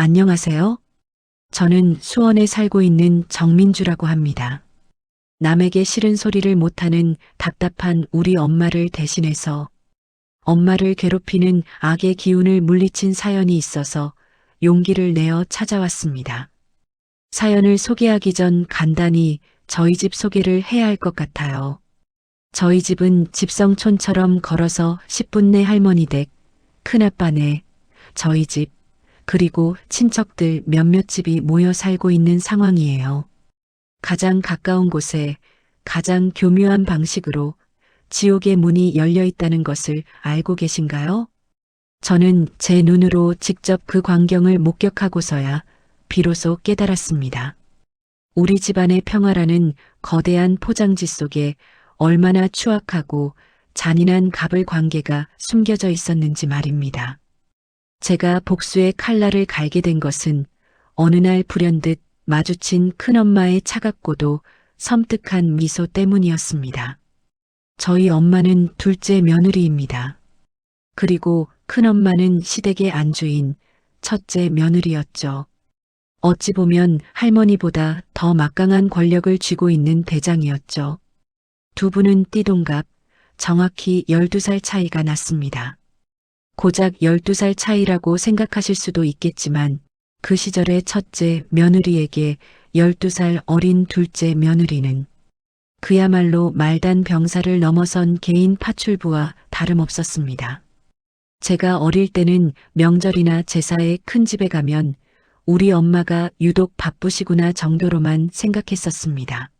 안녕하세요. 저는 수원에 살고 있는 정민주라고 합니다. 남에게 싫은 소리를 못하는 답답한 우리 엄마를 대신해서 엄마를 괴롭히는 악의 기운을 물리친 사연이 있어서 용기를 내어 찾아왔습니다. 사연을 소개하기 전 간단히 저희 집 소개를 해야 할 것 같아요. 저희 집은 집성촌처럼 걸어서 10분 내 할머니 댁, 큰아빠네, 저희 집, 그리고 친척들 몇몇 집이 모여 살고 있는 상황이에요. 가장 가까운 곳에 가장 교묘한 방식으로 지옥의 문이 열려 있다는 것을 알고 계신가요? 저는 제 눈으로 직접 그 광경을 목격하고서야 비로소 깨달았습니다. 우리 집안의 평화라는 거대한 포장지 속에 얼마나 추악하고 잔인한 갑을 관계가 숨겨져 있었는지 말입니다. 제가 복수의 칼날을 갈게 된 것은 어느 날 불현듯 마주친 큰엄마의 차갑고도 섬뜩한 미소 때문이었습니다. 저희 엄마는 둘째 며느리입니다. 그리고 큰엄마는 시댁의 안주인 첫째 며느리였죠. 어찌 보면 할머니보다 더 막강한 권력을 쥐고 있는 대장이었죠. 두 분은 띠동갑, 정확히 12살 차이가 났습니다. 고작 12살 차이라고 생각하실 수도 있겠지만 그 시절의 첫째 며느리에게 12살 어린 둘째 며느리는 그야말로 말단 병사를 넘어선 개인 파출부와 다름없었습니다. 제가 어릴 때는 명절이나 제사에 큰 집에 가면 우리 엄마가 유독 바쁘시구나 정도로만 생각했었습니다.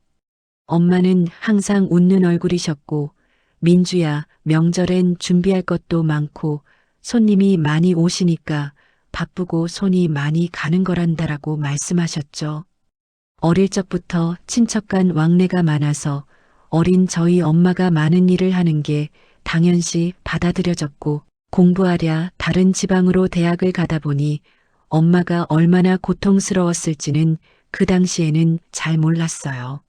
엄마는 항상 웃는 얼굴이셨고 민주야 명절엔 준비할 것도 많고 손님이 많이 오시니까 바쁘고 손이 많이 가는 거란다라고 말씀하셨죠. 어릴 적부터 친척 간 왕래가 많아서 어린 저희 엄마가 많은 일을 하는 게 당연시 받아들여졌고 공부하랴 다른 지방으로 대학을 가다 보니 엄마가 얼마나 고통스러웠을지는 그 당시에는 잘 몰랐어요.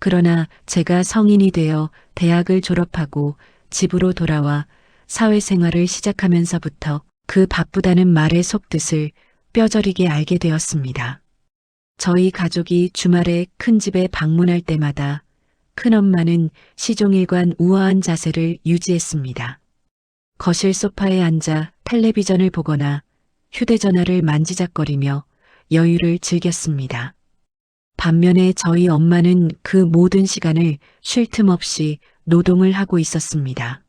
그러나 제가 성인이 되어 대학을 졸업하고 집으로 돌아와 사회생활을 시작하면서부터 그 바쁘다는 말의 속뜻을 뼈저리게 알게 되었습니다. 저희 가족이 주말에 큰 집에 방문할 때마다 큰엄마는 시종일관 우아한 자세를 유지했습니다. 거실 소파에 앉아 텔레비전을 보거나 휴대전화를 만지작거리며 여유를 즐겼습니다. 반면에 저희 엄마는 그 모든 시간을 쉴 틈 없이 노동을 하고 있었습니다.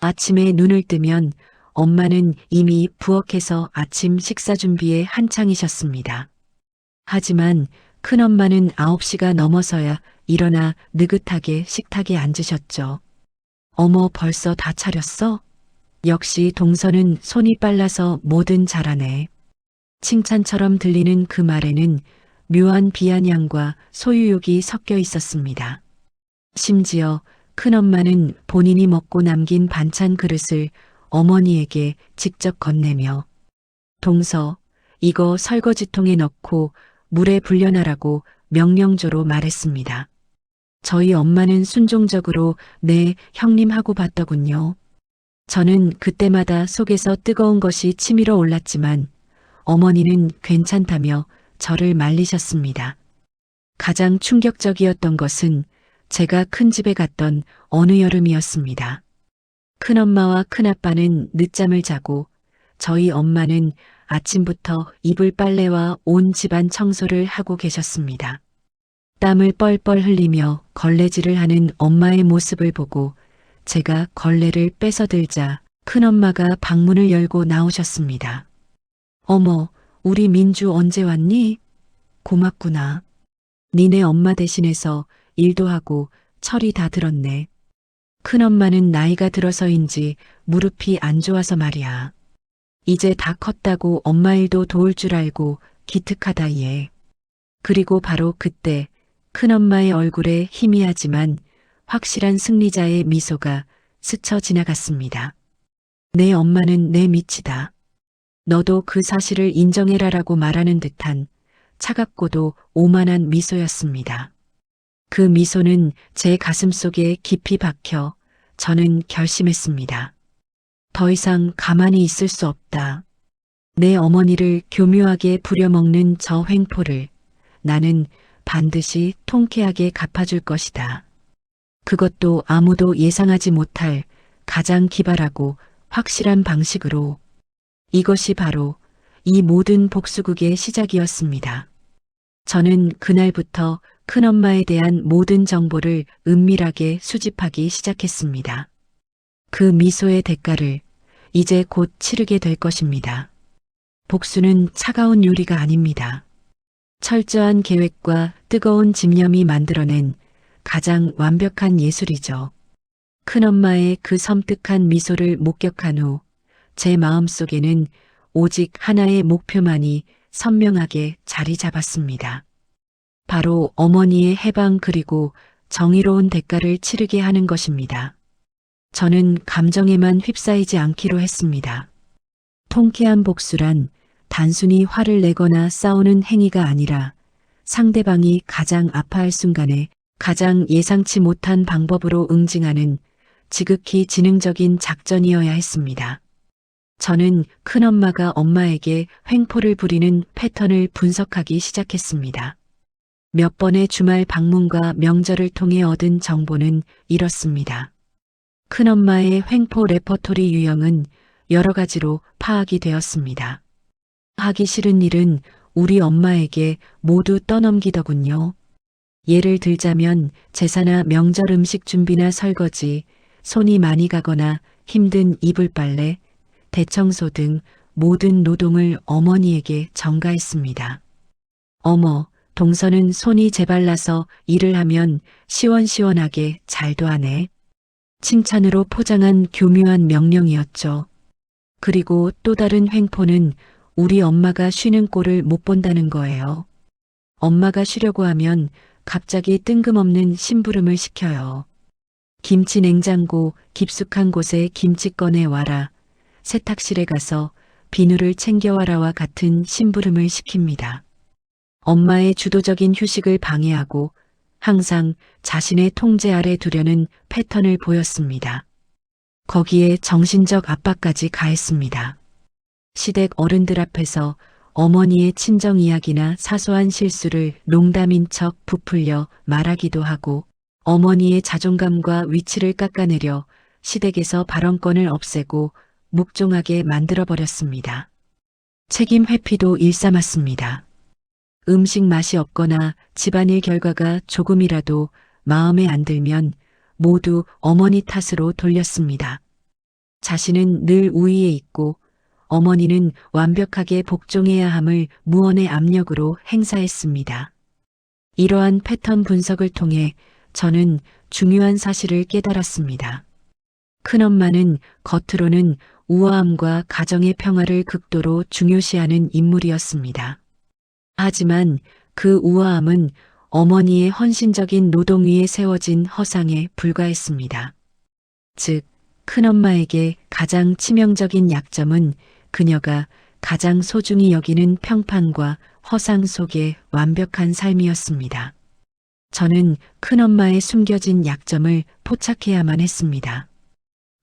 아침에 눈을 뜨면 엄마는 이미 부엌에서 아침 식사 준비에 한창이셨습니다. 하지만 큰엄마는 9시가 넘어서야 일어나 느긋하게 식탁에 앉으셨죠. 어머 벌써 다 차렸어? 역시 동서는 손이 빨라서 뭐든 잘하네. 칭찬처럼 들리는 그 말에는 묘한 비아냥과 소유욕이 섞여 있었습니다. 심지어 큰엄마는 본인이 먹고 남긴 반찬 그릇을 어머니에게 직접 건네며 동서 이거 설거지통에 넣고 물에 불려놔라고 명령조로 말했습니다. 저희 엄마는 순종적으로 네 형님하고 봤더군요. 저는 그때마다 속에서 뜨거운 것이 치밀어 올랐지만 어머니는 괜찮다며 저를 말리셨습니다. 가장 충격적이었던 것은 제가 큰 집에 갔던 어느 여름이었습니다. 큰엄마와 큰아빠는 늦잠을 자고 저희 엄마는 아침부터 이불 빨래와 온 집안 청소를 하고 계셨습니다. 땀을 뻘뻘 흘리며 걸레질을 하는 엄마의 모습을 보고 제가 걸레를 뺏어들자 큰엄마가 방문을 열고 나오셨습니다. 어머, 우리 민주 언제 왔니? 고맙구나. 니네 엄마 대신해서 일도 하고 철이 다 들었네. 큰엄마는 나이가 들어서인지 무릎이 안 좋아서 말이야. 이제 다 컸다고 엄마 일도 도울 줄 알고 기특하다 얘. 그리고 바로 그때 큰엄마의 얼굴에 희미하지만 확실한 승리자의 미소가 스쳐 지나갔습니다. 내 엄마는 내 미치다. 너도 그 사실을 인정해라라고 말하는 듯한 차갑고도 오만한 미소였습니다. 그 미소는 제 가슴 속에 깊이 박혀 저는 결심했습니다. 더 이상 가만히 있을 수 없다. 내 어머니를 교묘하게 부려먹는 저 횡포를 나는 반드시 통쾌하게 갚아줄 것이다. 그것도 아무도 예상하지 못할 가장 기발하고 확실한 방식으로 이것이 바로 이 모든 복수극의 시작이었습니다. 저는 그날부터 큰엄마에 대한 모든 정보를 은밀하게 수집하기 시작했습니다. 그 미소의 대가를 이제 곧 치르게 될 것입니다. 복수는 차가운 요리가 아닙니다. 철저한 계획과 뜨거운 집념이 만들어낸 가장 완벽한 예술이죠. 큰엄마의 그 섬뜩한 미소를 목격한 후 제 마음 속에는 오직 하나의 목표만이 선명하게 자리 잡았습니다. 바로 어머니의 해방 그리고 정의로운 대가를 치르게 하는 것입니다. 저는 감정에만 휩싸이지 않기로 했습니다. 통쾌한 복수란 단순히 화를 내거나 싸우는 행위가 아니라 상대방이 가장 아파할 순간에 가장 예상치 못한 방법으로 응징하는 지극히 지능적인 작전이어야 했습니다. 저는 큰엄마가 엄마에게 횡포를 부리는 패턴을 분석하기 시작했습니다. 몇 번의 주말 방문과 명절을 통해 얻은 정보는 이렇습니다. 큰엄마의 횡포 레퍼토리 유형은 여러 가지로 파악이 되었습니다. 하기 싫은 일은 우리 엄마에게 모두 떠넘기더군요. 예를 들자면 제사나 명절 음식 준비나 설거지, 손이 많이 가거나 힘든 이불 빨래, 대청소 등 모든 노동을 어머니에게 전가했습니다. 어머, 동서는 손이 제발나서 일을 하면 시원시원하게 잘도 하네. 칭찬으로 포장한 교묘한 명령이었죠. 그리고 또 다른 횡포는 우리 엄마가 쉬는 꼴을 못 본다는 거예요. 엄마가 쉬려고 하면 갑자기 뜬금없는 심부름을 시켜요. 김치 냉장고 깊숙한 곳에 김치 꺼내 와라. 세탁실에 가서 비누를 챙겨와라와 같은 심부름을 시킵니다. 엄마의 주도적인 휴식을 방해하고 항상 자신의 통제 아래 두려는 패턴을 보였습니다. 거기에 정신적 압박까지 가했습니다. 시댁 어른들 앞에서 어머니의 친정 이야기나 사소한 실수를 농담인 척 부풀려 말하기도 하고 어머니의 자존감과 위치를 깎아내려 시댁에서 발언권을 없애고 묵종하게 만들어버렸습니다. 책임 회피도 일삼았습니다. 음식 맛이 없거나 집안일 결과가 조금이라도 마음에 안 들면 모두 어머니 탓으로 돌렸습니다. 자신은 늘 우위에 있고 어머니는 완벽하게 복종해야 함을 무언의 압력으로 행사했습니다. 이러한 패턴 분석을 통해 저는 중요한 사실을 깨달았습니다. 큰엄마는 겉으로는 우아함과 가정의 평화를 극도로 중요시하는 인물이었습니다. 하지만 그 우아함은 어머니의 헌신적인 노동 위에 세워진 허상에 불과했습니다. 즉, 큰엄마에게 가장 치명적인 약점은 그녀가 가장 소중히 여기는 평판과 허상 속의 완벽한 삶이었습니다. 저는 큰엄마의 숨겨진 약점을 포착해야만 했습니다.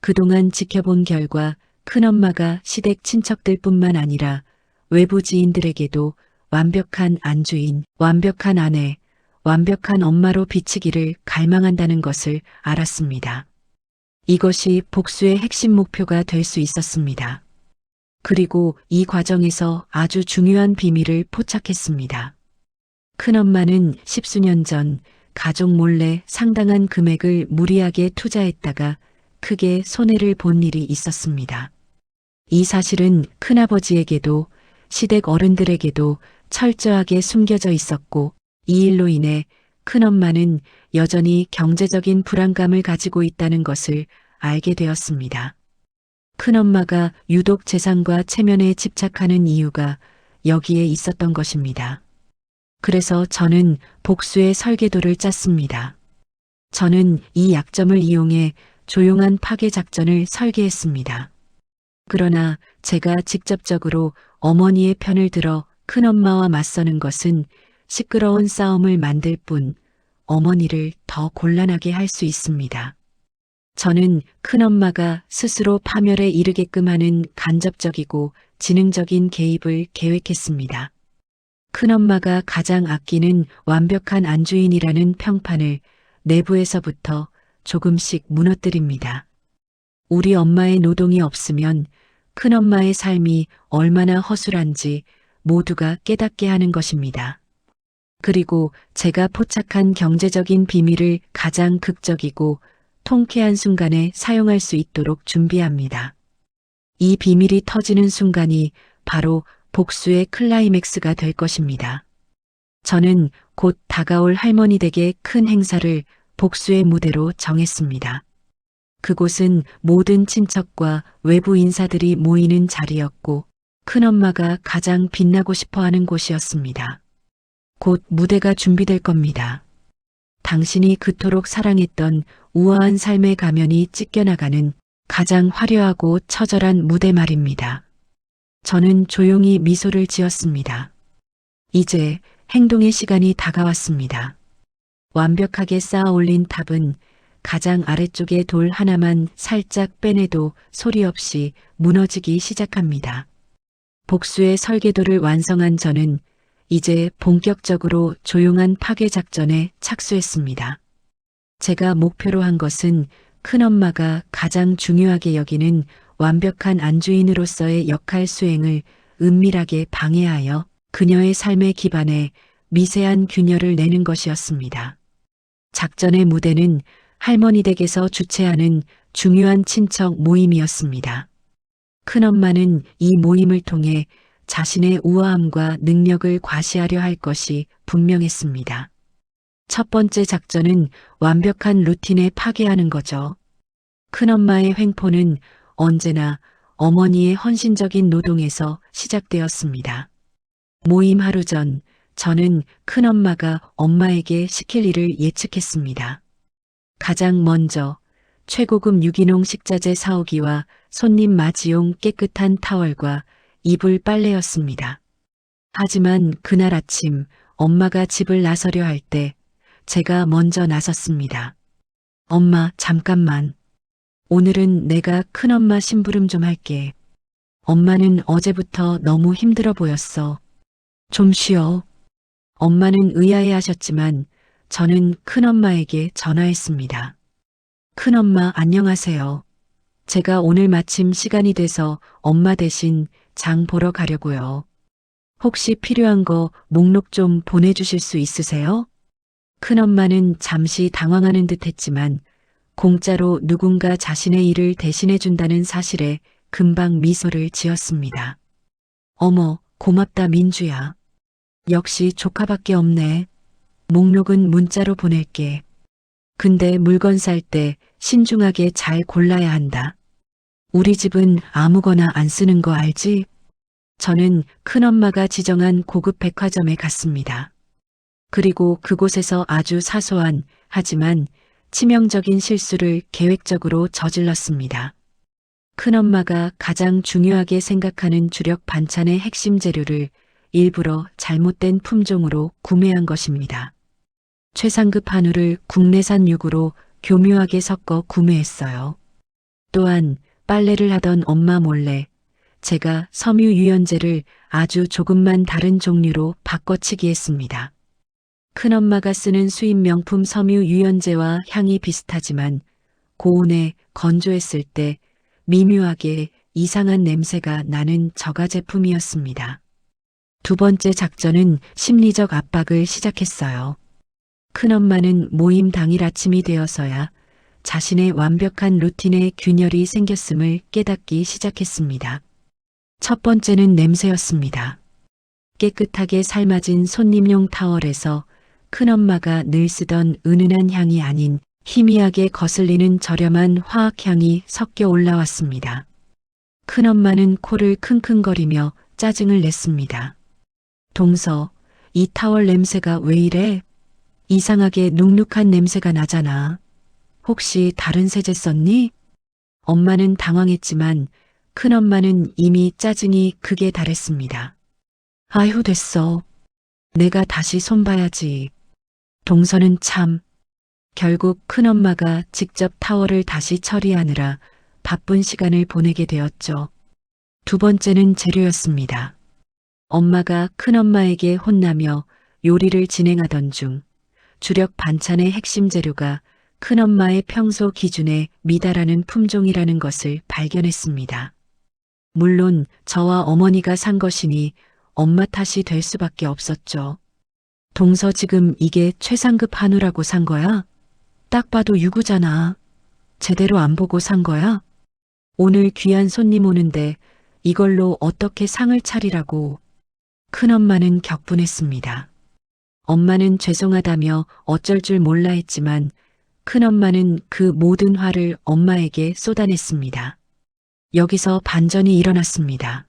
그동안 지켜본 결과 큰엄마가 시댁 친척들 뿐만 아니라 외부 지인들에게도 완벽한 안주인, 완벽한 아내, 완벽한 엄마로 비치기를 갈망한다는 것을 알았습니다. 이것이 복수의 핵심 목표가 될 수 있었습니다. 그리고 이 과정에서 아주 중요한 비밀을 포착했습니다. 큰엄마는 십수년 전 가족 몰래 상당한 금액을 무리하게 투자했다가 크게 손해를 본 일이 있었습니다. 이 사실은 큰아버지에게도 시댁 어른들에게도 철저하게 숨겨져 있었고 이 일로 인해 큰엄마는 여전히 경제적인 불안감을 가지고 있다는 것을 알게 되었습니다. 큰엄마가 유독 재산과 체면에 집착하는 이유가 여기에 있었던 것입니다. 그래서 저는 복수의 설계도를 짰습니다. 저는 이 약점을 이용해 조용한 파괴 작전을 설계했습니다. 그러나 제가 직접적으로 어머니의 편을 들어 큰엄마와 맞서는 것은 시끄러운 싸움을 만들 뿐 어머니를 더 곤란하게 할 수 있습니다. 저는 큰엄마가 스스로 파멸에 이르게끔 하는 간접적이고 지능적인 개입을 계획했습니다. 큰엄마가 가장 아끼는 완벽한 안주인이라는 평판을 내부에서부터 조금씩 무너뜨립니다. 우리 엄마의 노동이 없으면 큰엄마의 삶이 얼마나 허술한지 모두가 깨닫게 하는 것입니다. 그리고 제가 포착한 경제적인 비밀을 가장 극적이고 통쾌한 순간에 사용할 수 있도록 준비합니다. 이 비밀이 터지는 순간이 바로 복수의 클라이맥스가 될 것입니다. 저는 곧 다가올 할머니 댁의 큰 행사를 복수의 무대로 정했습니다. 그곳은 모든 친척과 외부 인사들이 모이는 자리였고 큰엄마가 가장 빛나고 싶어 하는 곳이었습니다. 곧 무대가 준비될 겁니다. 당신이 그토록 사랑했던 우아한 삶의 가면이 찢겨나가는 가장 화려하고 처절한 무대 말입니다. 저는 조용히 미소를 지었습니다. 이제 행동의 시간이 다가왔습니다. 완벽하게 쌓아 올린 탑은 가장 아래쪽에 돌 하나만 살짝 빼내도 소리 없이 무너지기 시작합니다. 복수의 설계도를 완성한 저는 이제 본격적으로 조용한 파괴 작전에 착수했습니다. 제가 목표로 한 것은 큰엄마가 가장 중요하게 여기는 완벽한 안주인으로서의 역할 수행을 은밀하게 방해하여 그녀의 삶의 기반에 미세한 균열을 내는 것이었습니다. 작전의 무대는 할머니 댁에서 주최하는 중요한 친척 모임이었습니다. 큰엄마는 이 모임을 통해 자신의 우아함과 능력을 과시하려 할 것이 분명했습니다. 첫 번째 작전은 완벽한 루틴에 파괴하는 거죠. 큰엄마의 횡포는 언제나 어머니의 헌신적인 노동에서 시작되었습니다. 모임 하루 전, 저는 큰엄마가 엄마에게 시킬 일을 예측했습니다. 가장 먼저 최고급 유기농 식자재 사오기와 손님 맞이용 깨끗한 타월과 이불 빨래였습니다. 하지만 그날 아침 엄마가 집을 나서려 할 때 제가 먼저 나섰습니다. 엄마, 잠깐만. 오늘은 내가 큰엄마 심부름 좀 할게. 엄마는 어제부터 너무 힘들어 보였어. 좀 쉬어. 엄마는 의아해 하셨지만 저는 큰엄마에게 전화했습니다. 큰엄마 안녕하세요. 제가 오늘 마침 시간이 돼서 엄마 대신 장 보러 가려고요. 혹시 필요한 거 목록 좀 보내주실 수 있으세요? 큰엄마는 잠시 당황하는 듯 했지만 공짜로 누군가 자신의 일을 대신해 준다는 사실에 금방 미소를 지었습니다. 어머, 고맙다 민주야. 역시 조카밖에 없네. 목록은 문자로 보낼게. 근데 물건 살 때 신중하게 잘 골라야 한다. 우리 집은 아무거나 안 쓰는 거 알지? 저는 큰엄마가 지정한 고급 백화점에 갔습니다. 그리고 그곳에서 아주 사소한 하지만 치명적인 실수를 계획적으로 저질렀습니다. 큰엄마가 가장 중요하게 생각하는 주력 반찬의 핵심 재료를 일부러 잘못된 품종으로 구매한 것입니다. 최상급 한우를 국내산 육으로 교묘하게 섞어 구매했어요. 또한 빨래를 하던 엄마 몰래 제가 섬유 유연제를 아주 조금만 다른 종류로 바꿔치기 했습니다. 큰엄마가 쓰는 수입 명품 섬유 유연제와 향이 비슷하지만 고온에 건조했을 때 미묘하게 이상한 냄새가 나는 저가 제품이었습니다. 두 번째 작전은 심리적 압박을 시작했어요. 큰엄마는 모임 당일 아침이 되어서야 자신의 완벽한 루틴에 균열이 생겼음을 깨닫기 시작했습니다. 첫 번째는 냄새였습니다. 깨끗하게 삶아진 손님용 타월에서 큰엄마가 늘 쓰던 은은한 향이 아닌 희미하게 거슬리는 저렴한 화학향이 섞여 올라왔습니다. 큰엄마는 코를 킁킁거리며 짜증을 냈습니다. 동서, 이 타월 냄새가 왜 이래? 이상하게 눅눅한 냄새가 나잖아. 혹시 다른 세제 썼니? 엄마는 당황했지만 큰엄마는 이미 짜증이 극에 달했습니다. 아휴 됐어. 내가 다시 손봐야지. 동서는 참 결국 큰엄마가 직접 타월을 다시 처리하느라 바쁜 시간을 보내게 되었죠. 두 번째는 재료였습니다. 엄마가 큰엄마에게 혼나며 요리를 진행하던 중 주력 반찬의 핵심 재료가 큰엄마의 평소 기준에 미달하는 품종이라는 것을 발견했습니다. 물론 저와 어머니가 산 것이니 엄마 탓이 될 수밖에 없었죠. 동서 지금 이게 최상급 한우라고 산 거야? 딱 봐도 유구잖아. 제대로 안 보고 산 거야? 오늘 귀한 손님 오는데 이걸로 어떻게 상을 차리라고. 큰엄마는 격분했습니다. 엄마는 죄송하다며 어쩔 줄 몰라 했지만 큰엄마는 그 모든 화를 엄마에게 쏟아냈습니다. 여기서 반전이 일어났습니다.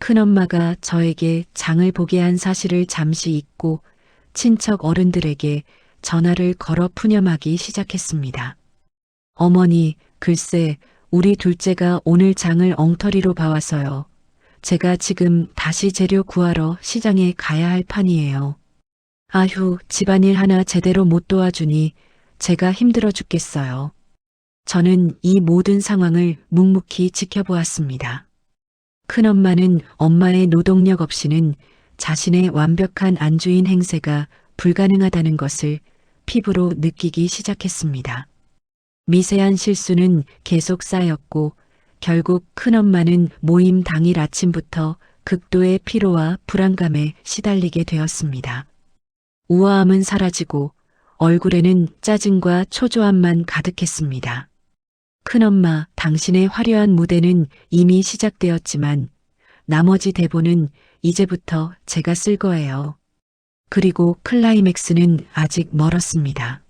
큰엄마가 저에게 장을 보게 한 사실을 잠시 잊고 친척 어른들에게 전화를 걸어 푸념하기 시작했습니다. 어머니, 글쎄, 우리 둘째가 오늘 장을 엉터리로 봐와서요. 제가 지금 다시 재료 구하러 시장에 가야 할 판이에요. 아휴, 집안일 하나 제대로 못 도와주니 제가 힘들어 죽겠어요. 저는 이 모든 상황을 묵묵히 지켜보았습니다. 큰엄마는 엄마의 노동력 없이는 자신의 완벽한 안주인 행세가 불가능하다는 것을 피부로 느끼기 시작했습니다. 미세한 실수는 계속 쌓였고 결국 큰엄마는 모임 당일 아침부터 극도의 피로와 불안감에 시달리게 되었습니다. 우아함은 사라지고 얼굴에는 짜증과 초조함만 가득했습니다. 큰엄마, 당신의 화려한 무대는 이미 시작되었지만 나머지 대본은 이제부터 제가 쓸 거예요. 그리고 클라이맥스는 아직 멀었습니다.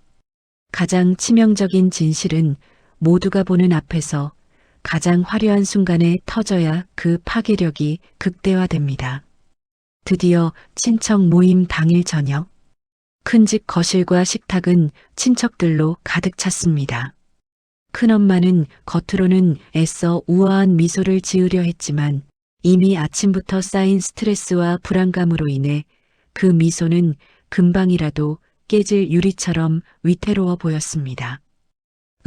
가장 치명적인 진실은 모두가 보는 앞에서 가장 화려한 순간에 터져야 그 파괴력이 극대화됩니다. 드디어 친척 모임 당일 저녁. 큰 집 거실과 식탁은 친척들로 가득 찼습니다. 큰엄마는 겉으로는 애써 우아한 미소를 지으려 했지만 이미 아침부터 쌓인 스트레스와 불안감으로 인해 그 미소는 금방이라도 깨질 유리처럼 위태로워 보였습니다.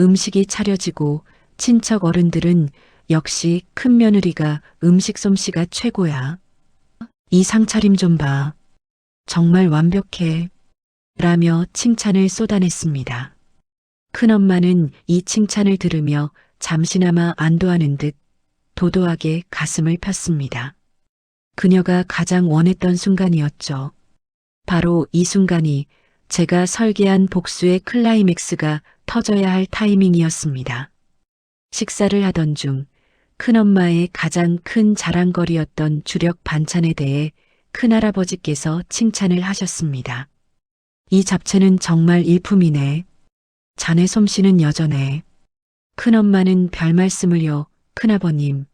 음식이 차려지고 친척 어른들은 역시 큰 며느리가 음식 솜씨가 최고야. 이 상차림 좀 봐. 정말 완벽해. 라며 칭찬을 쏟아냈습니다. 큰엄마는 이 칭찬을 들으며 잠시나마 안도하는 듯 도도하게 가슴을 폈습니다. 그녀가 가장 원했던 순간이었죠. 바로 이 순간이 제가 설계한 복수의 클라이맥스가 터져야 할 타이밍이었습니다. 식사를 하던 중 큰엄마의 가장 큰 자랑거리였던 주력 반찬에 대해 큰할아버지께서 칭찬을 하셨습니다. 이 잡채는 정말 일품이네. 자네 솜씨는 여전해. 큰엄마는 별 말씀을요, 큰아버님.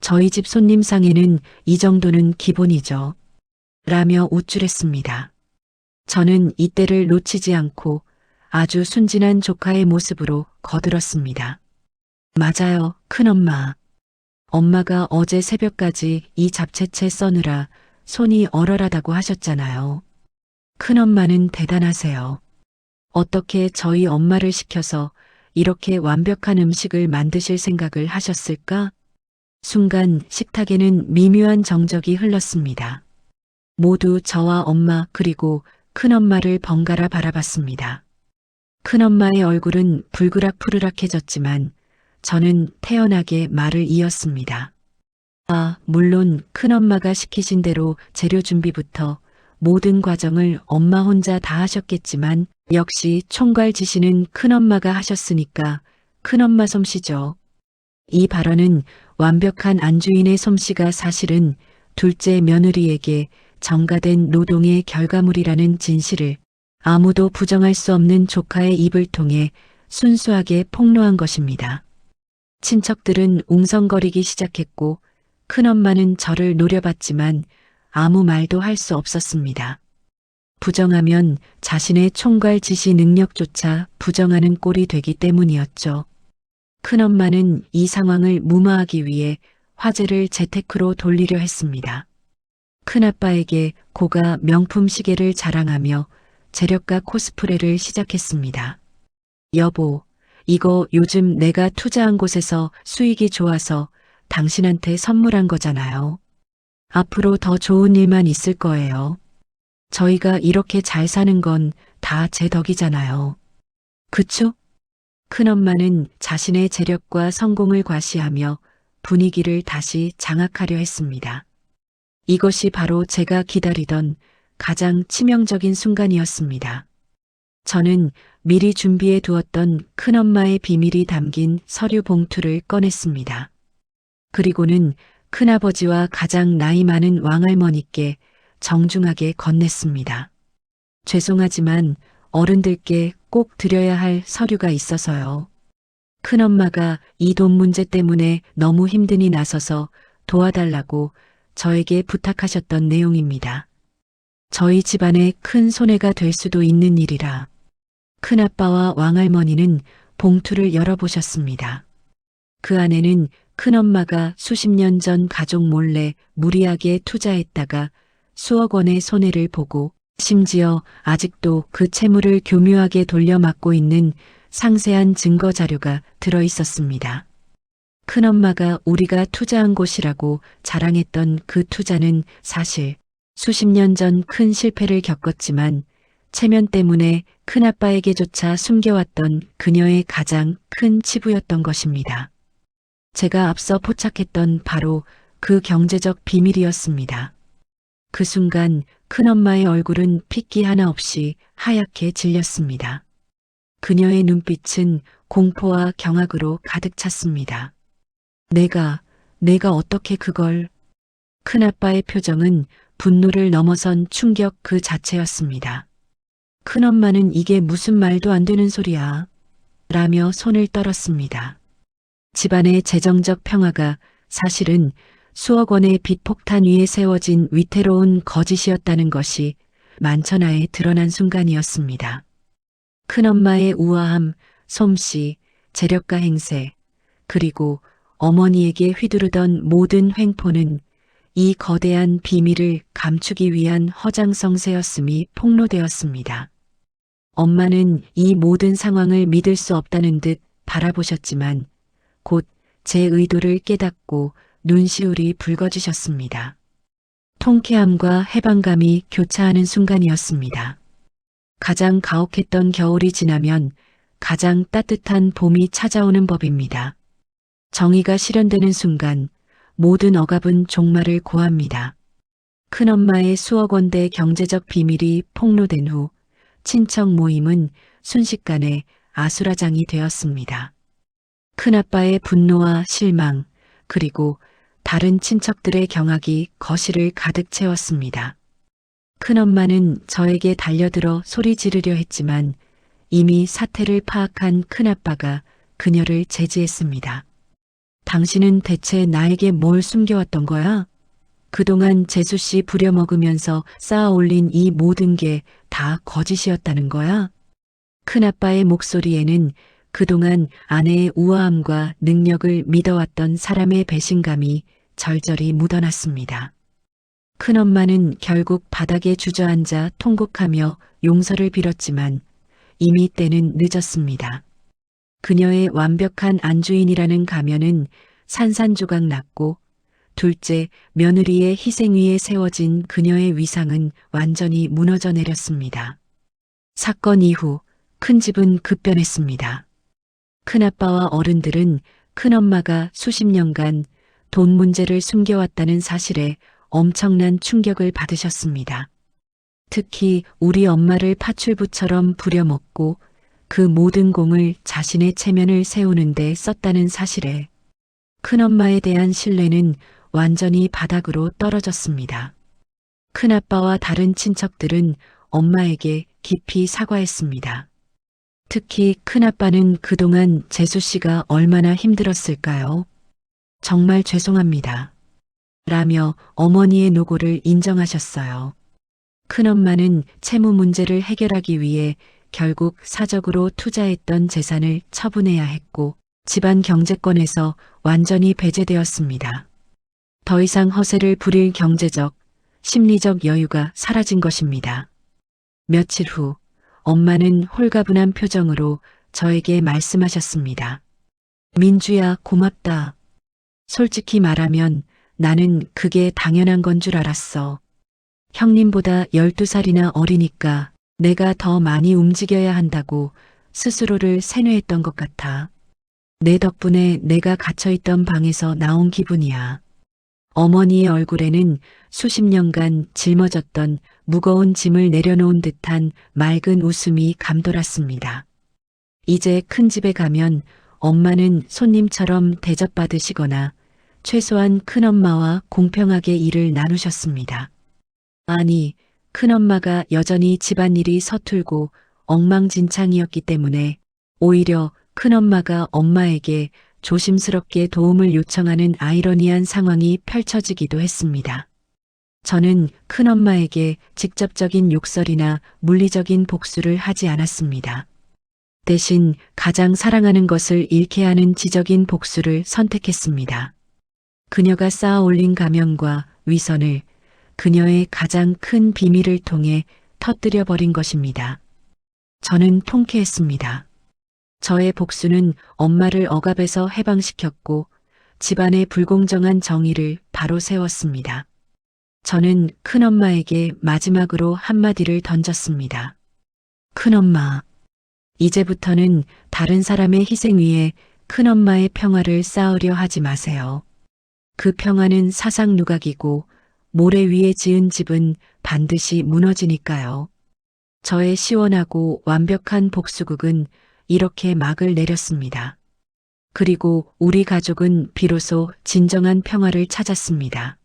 저희 집 손님 상에는 이 정도는 기본이죠. 라며 우쭐했습니다. 저는 이때를 놓치지 않고 아주 순진한 조카의 모습으로 거들었습니다. 맞아요, 큰엄마. 엄마가 어제 새벽까지 이 잡채채 써느라 손이 얼얼하다고 하셨잖아요. 큰엄마는 대단하세요. 어떻게 저희 엄마를 시켜서 이렇게 완벽한 음식을 만드실 생각을 하셨을까? 순간 식탁에는 미묘한 정적이 흘렀습니다. 모두 저와 엄마 그리고 큰엄마를 번갈아 바라봤습니다. 큰엄마의 얼굴은 불그락 푸르락해졌지만 저는 태연하게 말을 이었습니다. 아, 물론 큰엄마가 시키신 대로 재료 준비부터 모든 과정을 엄마 혼자 다 하셨겠지만 역시 총괄 지시는 큰엄마가 하셨으니까 큰엄마 솜씨죠. 이 발언은 완벽한 안주인의 솜씨가 사실은 둘째 며느리에게 정가된 노동의 결과물이라는 진실을 아무도 부정할 수 없는 조카의 입을 통해 순수하게 폭로한 것입니다. 친척들은 웅성거리기 시작했고 큰엄마는 저를 노려봤지만 아무 말도 할 수 없었습니다. 부정하면 자신의 총괄 지시 능력조차 부정하는 꼴이 되기 때문이었죠. 큰엄마는 이 상황을 무마하기 위해 화제를 재테크로 돌리려 했습니다. 큰아빠에게 고가 명품 시계를 자랑하며 재력가 코스프레를 시작했습니다. 여보, 이거 요즘 내가 투자한 곳에서 수익이 좋아서 당신한테 선물한 거잖아요. 앞으로 더 좋은 일만 있을 거예요. 저희가 이렇게 잘 사는 건 다 제 덕이잖아요. 그쵸? 큰엄마는 자신의 재력과 성공을 과시하며 분위기를 다시 장악하려 했습니다. 이것이 바로 제가 기다리던 가장 치명적인 순간이었습니다. 저는 미리 준비해 두었던 큰엄마의 비밀이 담긴 서류 봉투를 꺼냈습니다. 그리고는 큰아버지와 가장 나이 많은 왕할머니께 정중하게 건넸습니다. 죄송하지만 어른들께 꼭 드려야 할 서류가 있어서요. 큰엄마가 이 돈 문제 때문에 너무 힘드니 나서서 도와달라고 저에게 부탁하셨던 내용입니다. 저희 집안에 큰 손해가 될 수도 있는 일이라 큰아빠와 왕할머니는 봉투를 열어보셨습니다. 그 안에는 큰엄마가 수십 년 전 가족 몰래 무리하게 투자했다가 수억 원의 손해를 보고 심지어 아직도 그 채무를 교묘하게 돌려막고 있는 상세한 증거 자료가 들어 있었습니다. 큰엄마가 우리가 투자한 곳이라고 자랑했던 그 투자는 사실 수십 년 전 큰 실패를 겪었지만 체면 때문에 큰아빠에게조차 숨겨왔던 그녀의 가장 큰 치부였던 것입니다. 제가 앞서 포착했던 바로 그 경제적 비밀이었습니다. 그 순간 큰엄마의 얼굴은 핏기 하나 없이 하얗게 질렸습니다. 그녀의 눈빛은 공포와 경악으로 가득 찼습니다. 내가, 내가 어떻게 그걸... 큰아빠의 표정은 분노를 넘어선 충격 그 자체였습니다. 큰엄마는 이게 무슨 말도 안 되는 소리야. 라며 손을 떨었습니다. 집안의 재정적 평화가 사실은 수억 원의 빚 폭탄 위에 세워진 위태로운 거짓이었다는 것이 만천하에 드러난 순간이었습니다. 큰엄마의 우아함, 솜씨, 재력가 행세, 그리고 어머니에게 휘두르던 모든 횡포는 이 거대한 비밀을 감추기 위한 허장성세였음이 폭로되었습니다. 엄마는 이 모든 상황을 믿을 수 없다는 듯 바라보셨지만 곧 제 의도를 깨닫고 눈시울이 붉어지셨습니다. 통쾌함과 해방감이 교차하는 순간이었습니다. 가장 가혹했던 겨울이 지나면 가장 따뜻한 봄이 찾아오는 법입니다. 정의가 실현되는 순간 모든 억압은 종말을 고합니다. 큰엄마의 수억 원대 경제적 비밀이 폭로된 후 친척 모임은 순식간에 아수라장이 되었습니다. 큰아빠의 분노와 실망, 그리고 다른 친척들의 경악이 거실을 가득 채웠습니다. 큰엄마는 저에게 달려들어 소리 지르려 했지만 이미 사태를 파악한 큰아빠가 그녀를 제지했습니다. 당신은 대체 나에게 뭘 숨겨왔던 거야? 그동안 재수 씨 부려먹으면서 쌓아 올린 이 모든 게 다 거짓이었다는 거야? 큰아빠의 목소리에는 그동안 아내의 우아함과 능력을 믿어왔던 사람의 배신감이 절절히 묻어났습니다. 큰엄마는 결국 바닥에 주저앉아 통곡하며 용서를 빌었지만 이미 때는 늦었습니다. 그녀의 완벽한 안주인이라는 가면은 산산조각 났고 둘째 며느리의 희생 위에 세워진 그녀의 위상은 완전히 무너져 내렸습니다. 사건 이후 큰 집은 급변했습니다. 큰아빠와 어른들은 큰엄마가 수십 년간 돈 문제를 숨겨왔다는 사실에 엄청난 충격을 받으셨습니다. 특히 우리 엄마를 파출부처럼 부려먹고 그 모든 공을 자신의 체면을 세우는데 썼다는 사실에 큰엄마에 대한 신뢰는 완전히 바닥으로 떨어졌습니다. 큰아빠와 다른 친척들은 엄마에게 깊이 사과했습니다. 특히 큰아빠는 그동안 재수 씨가 얼마나 힘들었을까요? 정말 죄송합니다. 라며 어머니의 노고를 인정하셨어요. 큰엄마는 채무 문제를 해결하기 위해 결국 사적으로 투자했던 재산을 처분해야 했고 집안 경제권에서 완전히 배제되었습니다. 더 이상 허세를 부릴 경제적, 심리적 여유가 사라진 것입니다. 며칠 후 엄마는 홀가분한 표정으로 저에게 말씀하셨습니다. 민주야, 고맙다. 솔직히 말하면 나는 그게 당연한 건 줄 알았어. 형님보다 12살이나 어리니까 내가 더 많이 움직여야 한다고 스스로를 세뇌했던 것 같아. 내 덕분에 내가 갇혀있던 방에서 나온 기분이야. 어머니의 얼굴에는 수십 년간 짊어졌던 무거운 짐을 내려놓은 듯한 맑은 웃음이 감돌았습니다. 이제 큰 집에 가면 엄마는 손님처럼 대접받으시거나 최소한 큰엄마와 공평하게 일을 나누셨습니다. 아니, 큰엄마가 여전히 집안일이 서툴고 엉망진창이었기 때문에 오히려 큰엄마가 엄마에게 조심스럽게 도움을 요청하는 아이러니한 상황이 펼쳐지기도 했습니다. 저는 큰엄마에게 직접적인 욕설이나 물리적인 복수를 하지 않았습니다. 대신 가장 사랑하는 것을 잃게 하는 지적인 복수를 선택했습니다. 그녀가 쌓아 올린 가면과 위선을 그녀의 가장 큰 비밀을 통해 터뜨려 버린 것입니다. 저는 통쾌했습니다. 저의 복수는 엄마를 억압에서 해방시켰고 집안의 불공정한 정의를 바로 세웠습니다. 저는 큰엄마에게 마지막으로 한마디를 던졌습니다. 큰엄마, 이제부터는 다른 사람의 희생 위에 큰엄마의 평화를 쌓으려 하지 마세요. 그 평화는 사상 누각이고 모래 위에 지은 집은 반드시 무너지니까요. 저의 시원하고 완벽한 복수극은 이렇게 막을 내렸습니다. 그리고 우리 가족은 비로소 진정한 평화를 찾았습니다.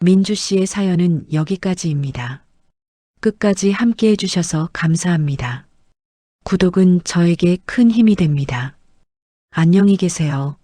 민주 씨의 사연은 여기까지입니다. 끝까지 함께 해주셔서 감사합니다. 구독은 저에게 큰 힘이 됩니다. 안녕히 계세요.